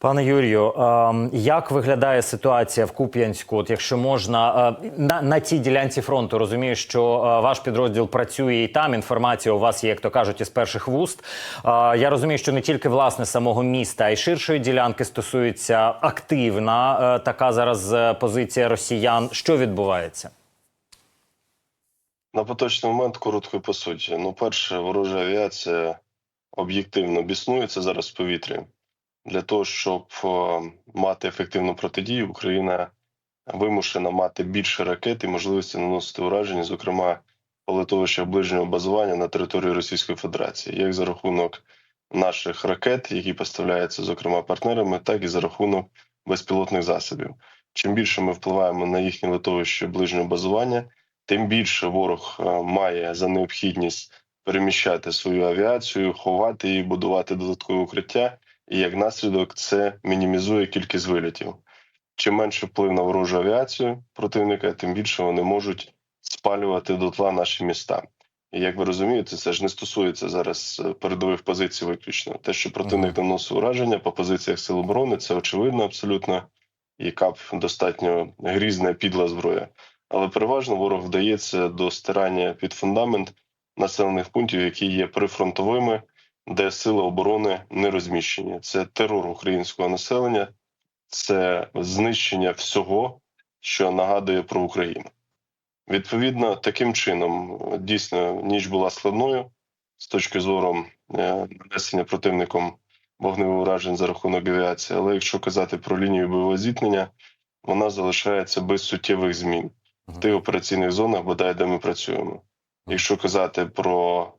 Пане Юрію, ем, як виглядає ситуація в Куп'янську? От якщо можна е, на, на цій ділянці фронту, розумію, що е, ваш підрозділ працює і там. Інформація у вас є, як то кажуть, із перших вуст. Е, Я розумію, що не тільки власне самого міста, а й ширшої ділянки стосується активна така зараз позиція росіян. Що відбувається? На поточний момент коротко по суті. Ну, перше, ворожа авіація об'єктивно біснується зараз в повітрі. Для того, щоб е, мати ефективну протидію, Україна вимушена мати більше ракет і можливості наносити ураження, зокрема по литовищах ближнього базування на території Російської Федерації, як за рахунок наших ракет, які поставляються, зокрема, партнерами, так і за рахунок безпілотних засобів. Чим більше ми впливаємо на їхнє литовище ближнього базування, тим більше ворог е, має за необхідність переміщати свою авіацію, ховати її, будувати додаткове укриття, і як наслідок це мінімізує кількість вилітів. Чим менше вплив на ворожу авіацію противника, тим більше вони можуть спалювати дотла наші міста. І як ви розумієте, це ж не стосується зараз е, передових позицій виключно. Те, що противник наносить ураження по позиціях сил оборони, це очевидно абсолютно. І КАП достатньо грізна підла зброя але переважно ворог вдається до стирання під фундамент населених пунктів, які є прифронтовими, де сили оборони не розміщені. Це терор українського населення, це знищення всього, що нагадує про Україну. Відповідно, таким чином дійсно ніч була складною з точки зору е, нанесення противником вогневих уражень за рахунок авіації. Але якщо казати про лінію бойового зіткнення, вона залишається без суттєвих змін в тих операційних зонах, бодай де ми працюємо. Якщо казати про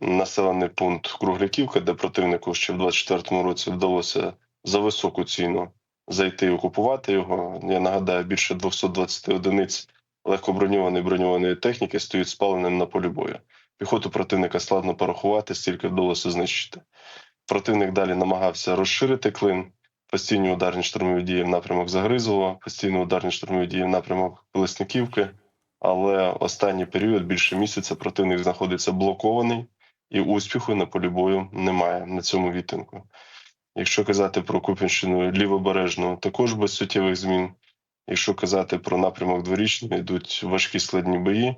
населений пункт Кругляківка, де противнику ще в 24-му році вдалося за високу ціну зайти і окупувати його. Я нагадаю, більше 220 одиниць легкоброньованої броньованої техніки стоїть спаленим на полі бою. Піхоту противника складно порахувати, стільки вдалося знищити. Противник далі намагався розширити клин, постійні ударні штурмові дії в напрямок Загризово, постійні ударні штурмові дії в напрямок Колесниківки. Але останній період більше місяця противник знаходиться блокований і успіху на полі бою немає на цьому відтинку. Якщо казати про Купінщину лівобережну, також без суттєвих змін. Якщо казати про напрямок дворічний, йдуть важкі складні бої,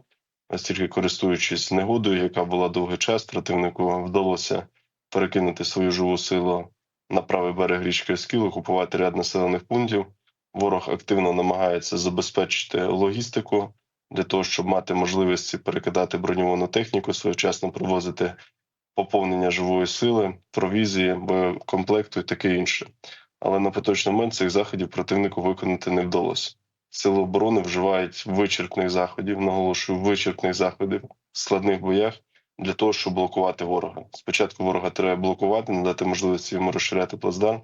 настільки користуючись негодою, яка була довгий час, противнику вдалося перекинути свою живу силу на правий берег річки Оскіл, окупувати ряд населених пунктів. Ворог активно намагається забезпечити логістику для того, щоб мати можливість перекидати броньовану техніку, своєчасно привозити поповнення живої сили, провізії, боєкомплекту і таке інше. Але на поточний момент цих заходів противнику виконати не вдалося. Сили оборони вживають вичерпних заходів, наголошую, вичерпних заходів в складних боях для того, щоб блокувати ворога. Спочатку ворога треба блокувати, надати можливість йому розширяти плацдарм.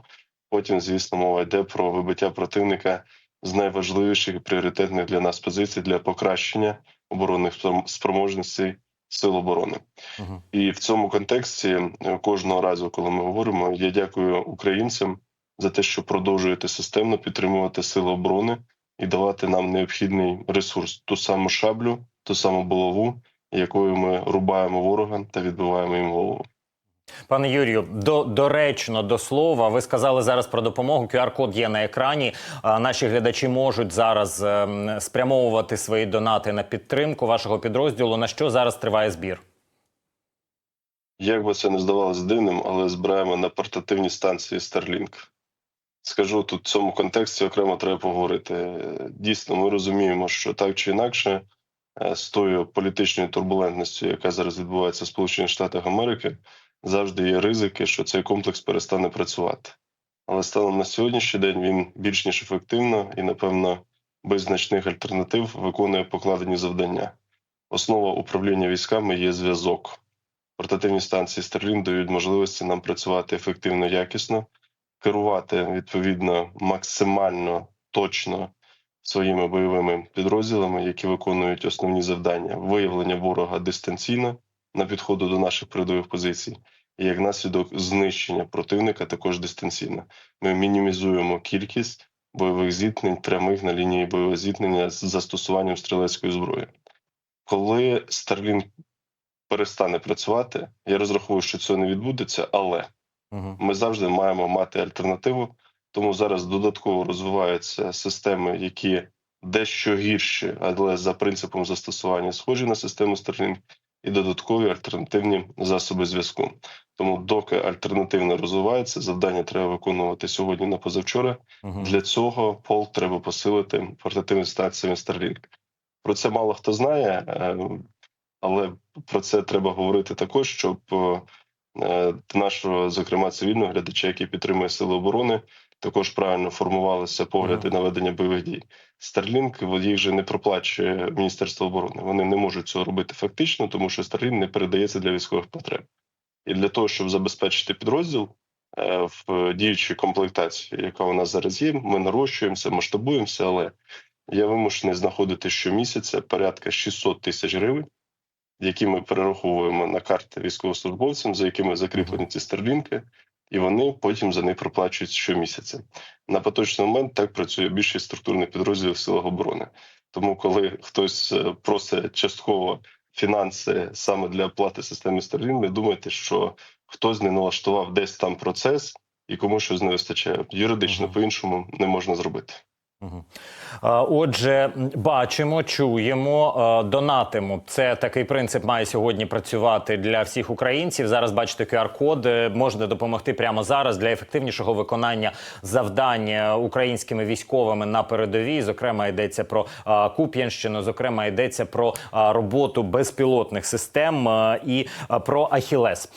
Потім, звісно, мова йде про вибиття противника з найважливіших і пріоритетних для нас позицій для покращення оборонних спроможностей сил оборони. Угу. І в цьому контексті е, кожного разу, коли ми говоримо, я дякую українцям за те, що продовжуєте системно підтримувати сили оборони і давати нам необхідний ресурс, ту саму шаблю, ту саму булаву, якою ми рубаємо ворога та відбиваємо їм голову. Пане Юрію, до, доречно до слова, ви сказали зараз про допомогу. QR-код є на екрані. А, наші глядачі можуть зараз ем, спрямовувати свої донати на підтримку вашого підрозділу. На що зараз триває збір? Як би це не здавалось дивним, але збираємо на портативні станції Starlink. Скажу тут в цьому контексті окремо треба поговорити. Дійсно, ми розуміємо, що так чи інакше, е, з тою політичною турбулентністю, яка зараз відбувається в Сполучених Штатах Америки, завжди є ризики, що цей комплекс перестане працювати. Але станом на сьогоднішній день він більш ніж ефективно і, напевно, без значних альтернатив виконує покладені завдання. Основа управління військами є зв'язок. Портативні станції Starlink дають можливості нам працювати ефективно, якісно, керувати відповідно максимально точно своїми бойовими підрозділами, які виконують основні завдання: виявлення ворога дистанційно на підходу до наших передових позицій, і як наслідок знищення противника також дистанційно. Ми мінімізуємо кількість бойових зіткнень прямих на лінії бойового зіткнення з застосуванням стрілецької зброї. Коли Starlink перестане працювати, я розраховую, що цього не відбудеться, але Угу. ми завжди маємо мати альтернативу Тому зараз додатково розвиваються системи, які дещо гірші, але за принципом застосування схожі на систему Starlink, і додаткові альтернативні засоби зв'язку. Тому, доки альтернативно розвивається, завдання треба виконувати сьогодні на позавчора. Мгм. Для цього пол треба посилити портативними станціями Starlink. Про це мало хто знає, е, але про це треба говорити також, щоб е, е, нашого, зокрема, цивільного глядача, який підтримує сили оборони, також правильно формувалися погляди на ведення бойових дій. Starlink, їх же не проплачує Міністерство оборони. Вони не можуть цього робити фактично, тому що Starlink не передається для військових потреб. І для того, щоб забезпечити підрозділ е, в діючій комплектації, яка у нас зараз є, ми нарощуємося, масштабуємося, але я вимушений знаходити щомісяця порядка 600 тисяч гривень, які ми перераховуємо на карти військовослужбовцям, за якими закріплені ці старлінки, і вони потім за них проплачують щомісяця. На поточний момент так працює більшість структурних підрозділів силах оборони. Тому, коли хтось е, просить частково фінанси саме для оплати системи Starlink, не думайте, що хтось не налаштував десь там процес і комусь щось не вистачає. Юридично Мгм. по-іншому не можна зробити. Отже, бачимо, чуємо, донатимо. Це такий принцип має сьогодні працювати для всіх українців. Зараз бачите QR-код, е, можете допомогти прямо зараз для ефективнішого виконання завдань українськими військовими на передовій. Зокрема, йдеться про Куп'янщину, зокрема, йдеться про роботу безпілотних систем і про Ахілес.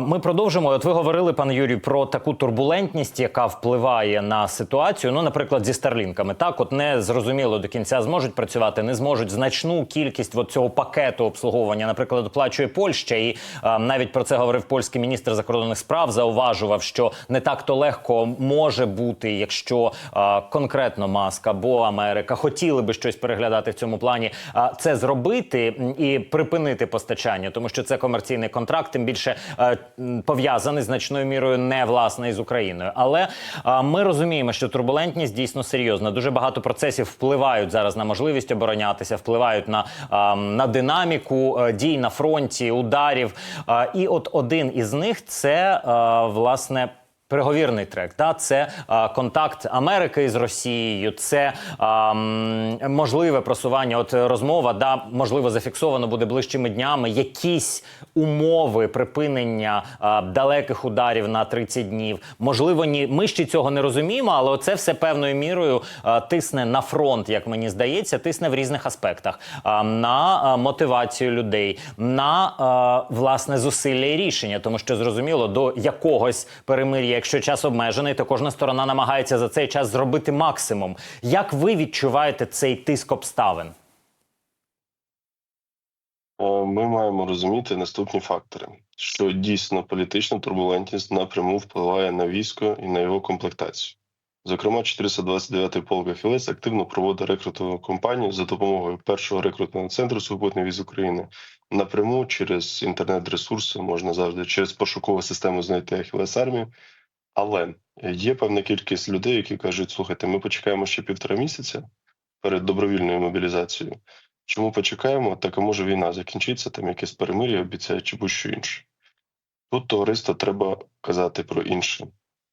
Ми продовжимо. От ви говорили, пане Юрію, про таку турбулентність, яка впливає на ситуацію. Ну, наприклад, зі старлінками. Так, от не зрозуміло до кінця зможуть працювати, не зможуть значну кількість от цього пакету обслуговування, наприклад, оплачує Польща, і е, навіть про це говорив польський міністр закордонних справ. Зауважував, що не так то легко може бути, якщо е, конкретно Маск або Америка хотіли би щось переглядати в цьому плані. А це зробити і припинити постачання, тому що це комерційний контракт, тим більше е, пов'язаний значною мірою не власне із Україною. Але е, ми розуміємо, що турбулентність дійсно серйозна. Дуже багато процесів впливають зараз на можливість оборонятися, впливають на, е, на динаміку е, дій на фронті, ударів. Е, І от один із них це е, власне. Переговірний трек, да, це а, контакт Америки із Росією, це а, можливе просування. От розмова, да, можливо, зафіксовано буде ближчими днями. Якісь умови припинення а, далеких ударів на 30 днів. Можливо, ні, ми ще цього не розуміємо, але це все певною мірою а, тисне на фронт, як мені здається, тисне в різних аспектах а, на а, мотивацію людей, на а, власне зусилля і рішення, тому що зрозуміло, до якогось перемир'я, якщо час обмежений, то кожна сторона намагається за цей час зробити максимум. Як ви відчуваєте цей тиск обставин? Ми маємо розуміти наступні фактори: що дійсно політична турбулентність напряму впливає на військо і на його комплектацію. Зокрема, 429-й полк Ахілес активно проводить рекрутову кампанію за допомогою першого рекрутного центру сухопутних військ України напряму через інтернет-ресурси можна завжди через пошукову систему знайти Ахілес армію. Але є певна кількість людей, які кажуть: слухайте, ми почекаємо ще півтора місяця перед добровільною мобілізацією. Чому почекаємо? Так а може війна закінчиться, там якесь перемир'я обіцяє чи будь-що інше. Тут товариство треба казати про інше,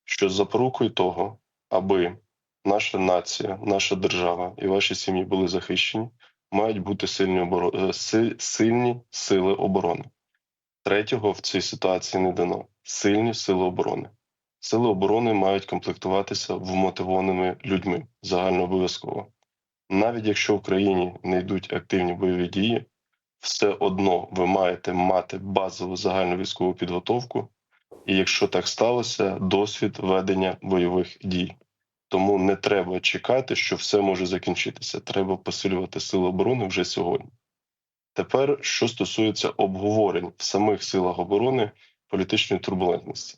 що запорукою того, аби наша нація, наша держава і ваші сім'ї були захищені, мають бути сильні, оборо... е, сильні сили оборони. Третього в цій ситуації не дано сильні сили оборони. Сили оборони мають комплектуватися вмотивованими людьми загально обов'язково. Навіть якщо в країні не йдуть активні бойові дії, все одно ви маєте мати базову загальну військову підготовку, і якщо так сталося, досвід ведення бойових дій. Тому не треба чекати, що все може закінчитися. Треба посилювати сили оборони вже сьогодні. Тепер, що стосується обговорень в самих силах оборони політичної турбулентності,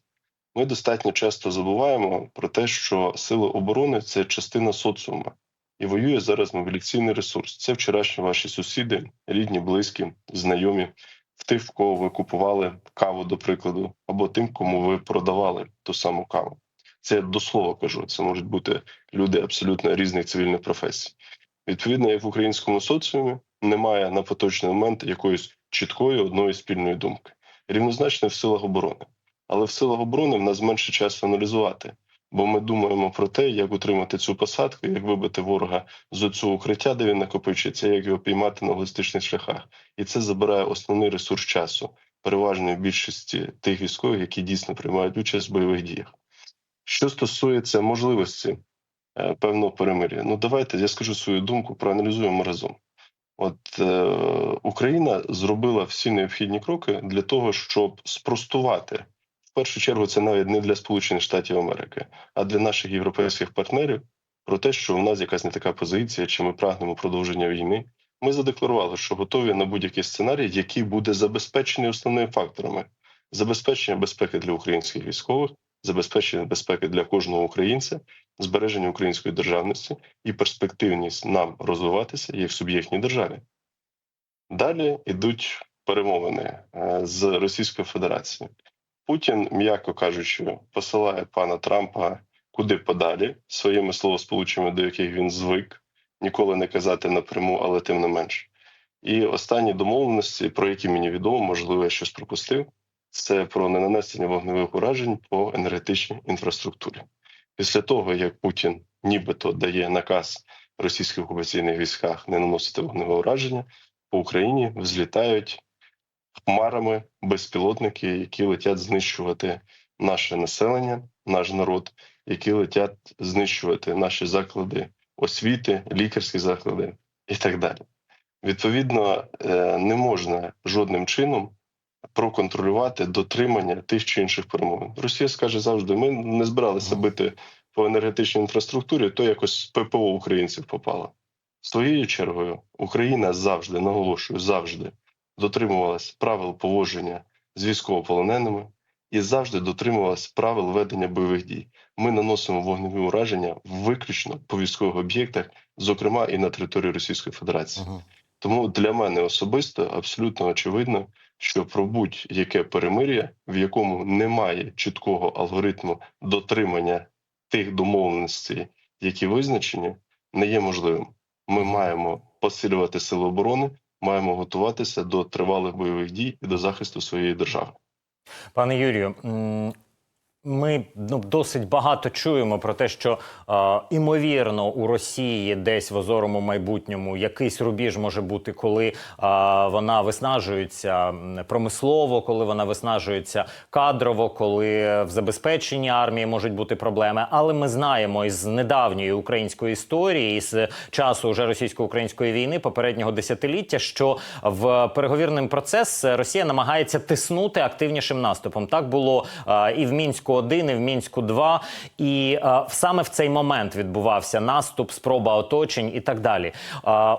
ми достатньо часто забуваємо про те, що сили оборони це частина соціума і воює зараз мобіляційний ресурс. Це вчорашні ваші сусіди, рідні, близькі, знайомі, в тих, в кого ви купували каву, до прикладу, або тим, кому ви продавали ту саму каву. Це до слова кажу. Це можуть бути люди абсолютно різних цивільних професій. Відповідно, як в українському соціумі немає на поточний момент якоїсь чіткої одної спільної думки. Рівнозначно в силах оборони. Але в силах оборони в нас менше часу аналізувати, Бо ми думаємо про те, як утримати цю посадку, як вибити ворога з цього укриття, де він накопичується, як його піймати на логістичних шляхах. І це забирає основний ресурс часу, переважної більшості тих військових, які дійсно приймають участь в бойових діях. Що стосується можливості е, певного перемир'я, ну давайте я скажу свою думку, проаналізуємо разом. От е, Україна зробила всі необхідні кроки для того, щоб спростувати першу чергу. Це навіть не для Сполучених Штатів Америки, а для наших європейських партнерів про те, що у нас якась не така позиція, чи ми прагнемо продовження війни. Ми задекларували, що готові на будь-який сценарій, який буде забезпечений основними факторами: забезпечення безпеки для українських військових, забезпечення безпеки для кожного українця, збереження української державності і перспективність нам розвиватися як суб'єктній державі. Далі йдуть перемовини е, з Російською Федерацією. Путін, м'яко кажучи, посилає пана Трампа куди подалі своїми словосполученнями, до яких він звик, ніколи не казати напряму, але тим не менш. І останні домовленості, про які мені відомо, можливо, я щось пропустив, це про ненанесення вогневих уражень по енергетичній інфраструктурі. Після того, як Путін нібито дає наказ російських окупаційних військах не наносити вогневе ураження, по Україні взлітають хмарами безпілотники, які летять знищувати наше населення, наш народ, які летять знищувати наші заклади освіти, лікарські заклади і так далі. Відповідно, е, не можна жодним чином проконтролювати дотримання тих чи інших перемовин. Росія скаже завжди: ми не збиралися бити по енергетичній інфраструктурі, то якось ППО українців попало. Своєю чергою Україна завжди наголошую, завжди дотримувалась правил поводження з військовополоненими і завжди дотримувалась правил ведення бойових дій. Ми наносимо вогневі ураження виключно по військових об'єктах, зокрема і на території Російської Федерації. Мгм. Тому для мене особисто абсолютно очевидно, що про будь-яке перемир'я, в якому немає чіткого алгоритму дотримання тих домовленостей, які визначені, не є можливим. Ми маємо посилювати сили оборони, маємо готуватися до тривалих бойових дій і до захисту своєї держави. Пане Юрію, ми ну, досить багато чуємо про те, що е, імовірно у Росії десь в озорому майбутньому якийсь рубіж може бути, коли е, вона виснажується промислово, коли вона виснажується кадрово, коли в забезпеченні армії можуть бути проблеми. Але ми знаємо із недавньої української історії, із часу вже російсько-української війни, попереднього десятиліття, що в переговірний процес Росія намагається тиснути активнішим наступом. Так було е, і в мінську 1 і в мінську 2 і е, саме в цей момент відбувався наступ, спроба оточень і так далі. Е,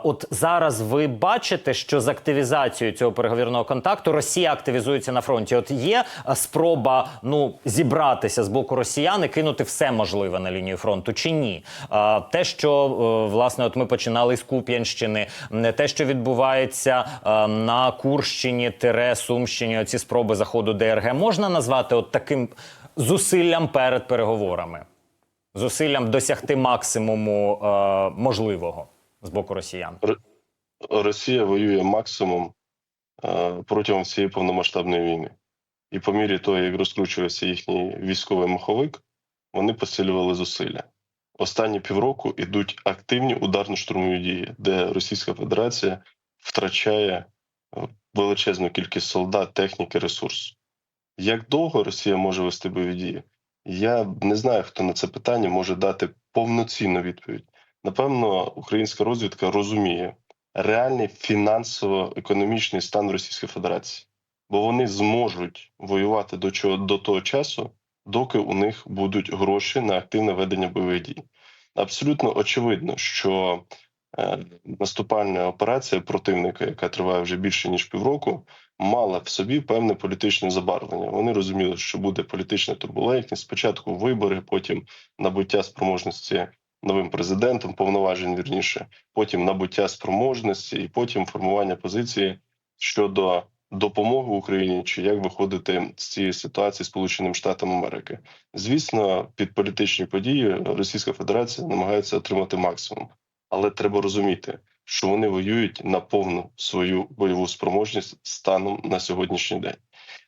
от зараз ви бачите, що з активізацією цього переговірного контакту Росія активізується на фронті. От є е, спроба ну зібратися з боку росіян і кинути все можливе на лінію фронту, чи ні? Е, те, що е, власне, от ми починали з Куп'янщини, не те, що відбувається е, на Курщині, Тере, Сумщині, оці спроби заходу ДРГ, можна назвати от таким зусиллям перед переговорами, зусиллям досягти максимуму е, можливого з боку росіян. Росія воює максимум е, протягом всієї повномасштабної війни. І по мірі того, як розкручувався їхній військовий маховик, вони посилювали зусилля. Останні півроку йдуть активні ударно-штурмові дії, де Російська Федерація втрачає е, величезну кількість солдат, техніки, ресурсу. Як довго Росія може вести бойові дії? Я не знаю, хто на це питання може дати повноцінну відповідь. Напевно, українська розвідка розуміє реальний фінансово-економічний стан Російської Федерації, бо вони зможуть воювати до чого до того часу, доки у них будуть гроші на активне ведення бойових дій. Абсолютно очевидно, що е, наступальна операція противника, яка триває вже більше ніж півроку, мала в собі певне політичне забарвлення. Вони розуміли, що буде політична турбулентність. Спочатку вибори, потім набуття спроможності новим президентом, повноважень вірніше, потім набуття спроможності, і потім формування позиції щодо допомоги Україні чи як виходити з цієї ситуації Сполученим Штатам Америки. Звісно, під політичні події Російська Федерація намагається отримати максимум, але треба розуміти, що вони воюють на повну свою бойову спроможність станом на сьогоднішній день,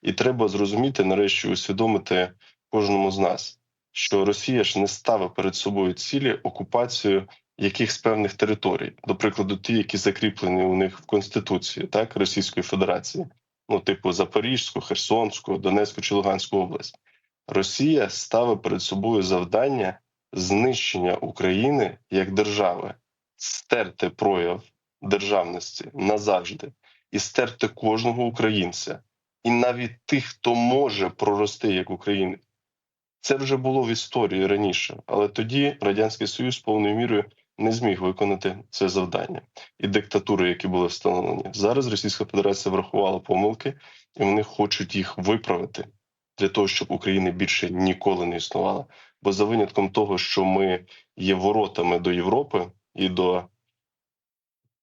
і треба зрозуміти нарешті усвідомити кожному з нас. що Росія ж не ставить перед собою цілі окупацію якихось певних територій, до прикладу, ті, які закріплені у них в Конституції, так Російської Федерації, ну типу Запорізьку, Херсонську, Донецьку чи Луганську область. Росія ставить перед собою завдання знищення України як держави, стерти прояв державності назавжди і стерти кожного українця, і навіть тих, хто може прорости як українець. Це вже було в історії раніше, але тоді радянський союз повною мірою не зміг виконати це завдання і диктатури, які були встановлені. Зараз Російська Федерація врахувала помилки, і вони хочуть їх виправити для того, щоб України більше ніколи не існувало. Бо за винятком того, що ми є воротами до Європи і до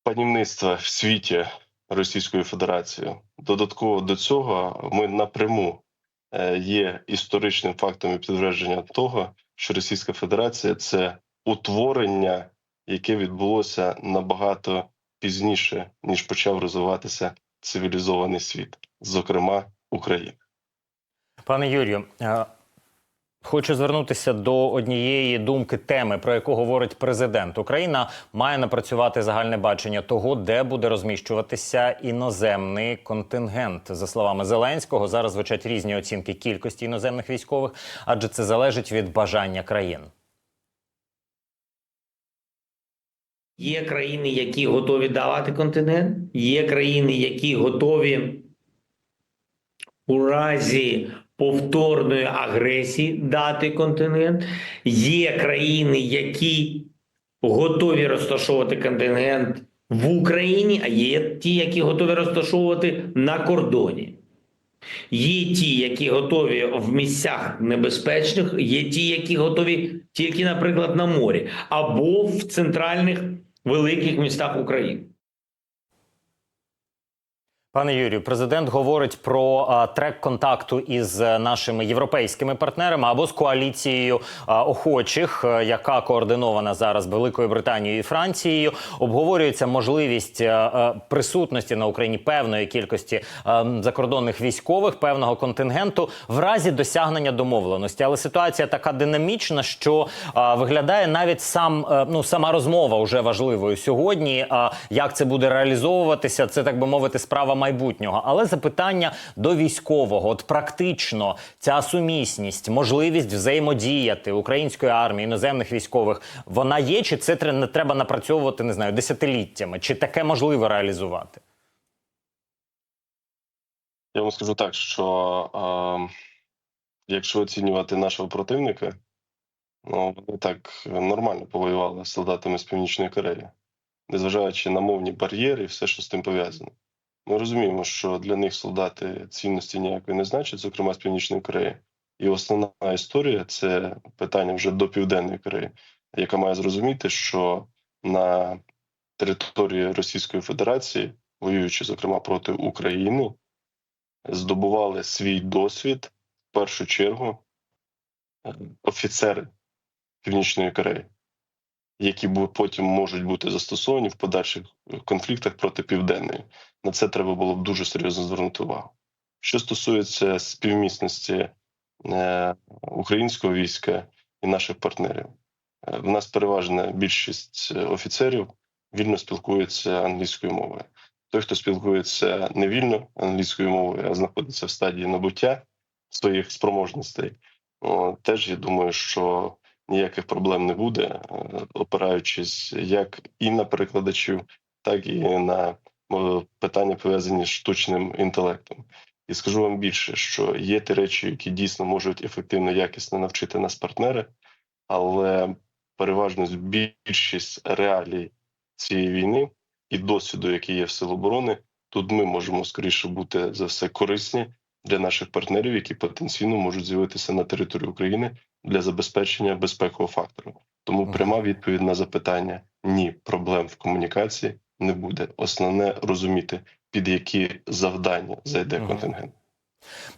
панівництва в світі Російською Федерацією, додатково до цього ми напряму е, є історичним фактом і підтвердження того, що Російська Федерація це утворення, яке відбулося набагато пізніше, ніж почав розвиватися цивілізований світ, зокрема Україна. Пане Юрію, е, хочу звернутися до однієї думки теми, про яку говорить президент. Україна має напрацювати загальне бачення того, де буде розміщуватися іноземний контингент. За словами Зеленського, зараз звучать різні оцінки кількості іноземних військових, адже це залежить від бажання країн. Є країни, які готові давати континент, є країни, які готові у разі повторної агресії дати континент. Є країни, які готові розташовувати контингент в Україні, а є ті, які готові розташовувати на кордоні. Є ті, які готові в місцях небезпечних, є ті, які готові тільки, наприклад, на морі, або в центральних великих містах України. Пане Юрію, президент говорить про а, трек контакту із е, нашими європейськими партнерами або з коаліцією а, охочих, е, яка координована зараз Великою Британією і Францією. Обговорюється можливість е, е, присутності на Україні певної кількості м, закордонних військових, певного контингенту в разі досягнення домовленості. Але ситуація така динамічна, що а, виглядає навіть сам е, ну сама розмова вже важливою сьогодні. А як це буде реалізовуватися, це так би мовити, справа майбутнього. Але запитання до військового, от практично ця сумісність, можливість взаємодіяти української армії, іноземних військових, вона є, чи це треба напрацьовувати, не знаю, десятиліттями, чи таке можливо реалізувати? Я вам скажу так, що е, якщо оцінювати нашого противника, ну вони так нормально повоювали з солдатами з Північної Кореї, незважаючи на мовні бар'єри і все, що з тим пов'язано. Ми розуміємо, що для них солдати цінності ніякої не значать, зокрема з Північної Кореї. І основна історія це питання вже до Південної Кореї, яка має зрозуміти, що на території Російської Федерації, воюючи, зокрема проти України, здобували свій досвід в першу чергу е, офіцери Північної Кореї, які потім можуть бути застосовані в подальших конфліктах проти Південної. На це треба було б дуже серйозно звернути увагу. Що стосується співмісності е, українського війська і наших партнерів, е, в нас переважна більшість е, офіцерів вільно спілкується англійською мовою той, хто спілкується не вільно англійською мовою, а знаходиться в стадії набуття своїх спроможностей, теж я думаю, що ніяких проблем не буде, е, опираючись як і на перекладачів, так і на е, питання пов'язані з штучним інтелектом. І скажу вам більше, що є ті речі, які дійсно можуть ефективно, якісно навчити нас партнери, але переважно більшість реалій цієї війни і досвіду, який є в Сил оборони, тут ми можемо скоріше бути за все корисні для наших партнерів, які потенційно можуть з'явитися на території України для забезпечення безпекового фактору. Тому пряма відповідь на запитання: ні, проблем в комунікації не буде. Основне розуміти, під які завдання зайде контингент.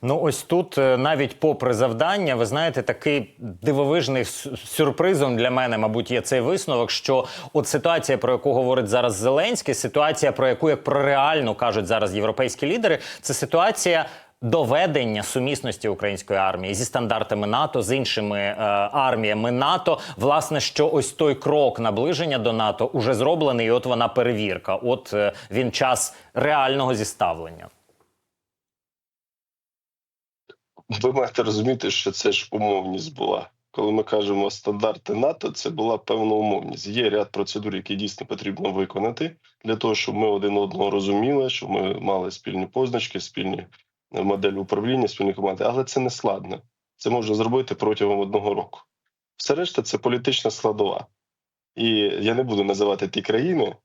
Ну, ось тут, е, навіть попри завдання, ви знаєте, такий дивовижний сюрпризом для мене, мабуть, є цей висновок, що от ситуація, про яку говорить зараз Зеленський, ситуація, про яку як про реальну кажуть зараз європейські лідери, це ситуація. Доведення сумісності української армії зі стандартами НАТО, з іншими е, арміями НАТО. Власне, що ось той крок наближення до НАТО уже зроблений, і от вона перевірка. От е, він час реального зіставлення. Ви маєте розуміти, що це ж умовність була. Коли ми кажемо стандарти НАТО, це була певна умовність. Є ряд процедур, які дійсно потрібно виконати для того, щоб ми один одного розуміли, щоб ми мали спільні позначки, спільні моделі управління, спільні команди. Але це не складно. Це можна зробити протягом одного року. Все решта це політична складова. І я не буду називати ті країни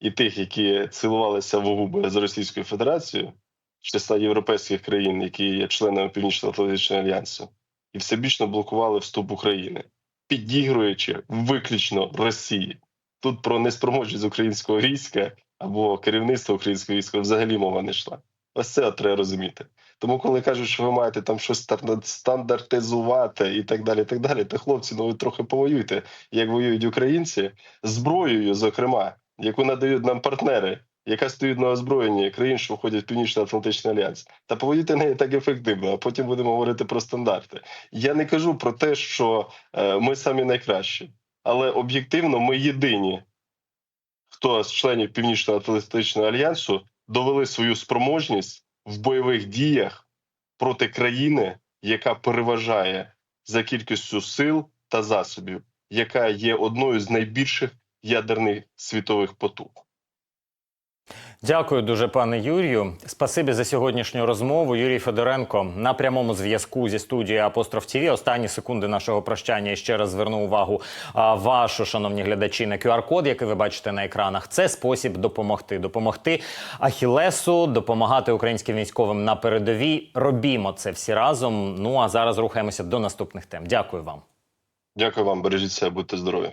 і тих, які цілувалися в губи з Російською Федерацією, числа європейських країн, які є членами Північно-Атлантичного альянсу, і всебічно блокували вступ України, підігруючи виключно Росії. Тут про неспроможність українського війська або керівництва українського війська взагалі мова не йшла. Ось це треба розуміти. Тому, коли кажуть, що ви маєте там щось стандартизувати і так далі, і так далі, то хлопці, ну ви трохи повоюйте, як воюють українці, зброєю, зокрема, яку надають нам партнери, яка стоїть на озброєнні країн, що входять в Північно-Атлантичний альянс. Та повоюйте неї так ефективно, а потім будемо говорити про стандарти. Я не кажу про те, що е, ми самі найкращі, але об'єктивно ми єдині, хто з членів Північно-Атлантичного альянсу довели свою спроможність в бойових діях проти країни, яка переважає за кількістю сил та засобів, яка є одною з найбільших ядерних світових потуг. Дякую дуже, пане Юрію. Спасибі за сьогоднішню розмову. Юрій Федоренко на прямому зв'язку зі студією Апостроф ТІВІ. Останні секунди нашого прощання. І ще раз зверну увагу вашу, шановні глядачі, на QR-код, який ви бачите на екранах. Це спосіб допомогти. Допомогти Ахілесу, допомагати українським військовим на передовій. Робімо це всі разом. Ну а зараз рухаємося до наступних тем. Дякую вам. Дякую вам, бережіть себе, будьте здорові.